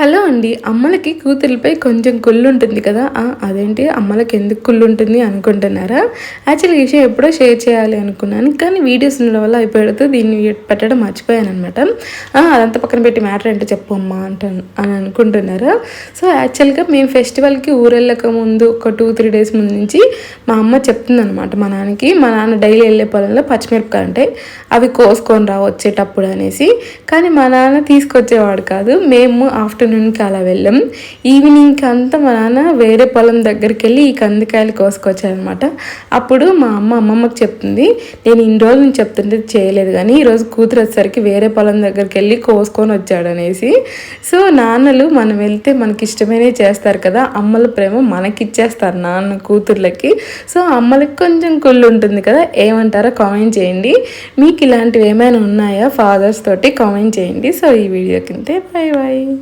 Hello అండి అమ్మలకి కూతురిపై కొంచెం కుళ్ళు ఉంటుంది కదా అదేంటి అమ్మలకి ఎందుకు కుళ్ళు ఉంటుంది అనుకుంటున్నారా? యాక్చువల్ ఈ విషయం ఎప్పుడో షేర్ చేయాలి అనుకున్నాను కానీ వీడియోస్ ఉండడం వల్ల అయిపోయాడు దీన్ని పెట్టడం మర్చిపోయాను అనమాట అదంతా పక్కన పెట్టి మ్యాటర్ అంటే చెప్పు అమ్మా అంటాను అని అనుకుంటున్నారా? సో యాక్చువల్గా మేము ఫెస్టివల్కి ఊరెళ్ళక ముందు ఒక టూ త్రీ డేస్ ముందు నుంచి మా అమ్మ చెప్తుంది అనమాట మా నాన్నకి మా నాన్న డైలీ వెళ్ళే పొలంలో పచ్చిమిరపకాయ ఉంటాయి అవి కోసుకొని రా వచ్చేటప్పుడు అనేసి. కానీ మా నాన్న తీసుకొచ్చేవాడు కాదు మేము ఆఫ్టర్ ఆఫ్టర్నూన్కి అలా వెళ్ళాం. ఈవినింగ్కి అంతా మా నాన్న వేరే పొలం దగ్గరికి వెళ్ళి ఈ కందికాయలు కోసుకొచ్చారనమాట అప్పుడు మా అమ్మ అమ్మమ్మకి చెప్తుంది నేను ఇన్ని రోజులు నుంచి చెప్తుంటే చేయలేదు కానీ ఈరోజు కూతురు వచ్చేసరికి వేరే పొలం దగ్గరికి వెళ్ళి కోసుకొని వచ్చాడు అనేసి సో నాన్నలు మనం వెళ్తే మనకి ఇష్టమైనవి చేస్తారు కదా అమ్మల ప్రేమ మనకిచ్చేస్తారు నాన్న కూతుర్లకి. సో అమ్మలకి కొంచెం కుళ్ళు ఉంటుంది కదా ఏమంటారో కామెంట్ చేయండి. మీకు ఇలాంటివి ఏమైనా ఉన్నాయా ఫాదర్స్ తోటి కామెంట్ చేయండి. సో ఈ వీడియో కింద బాయ్ బాయ్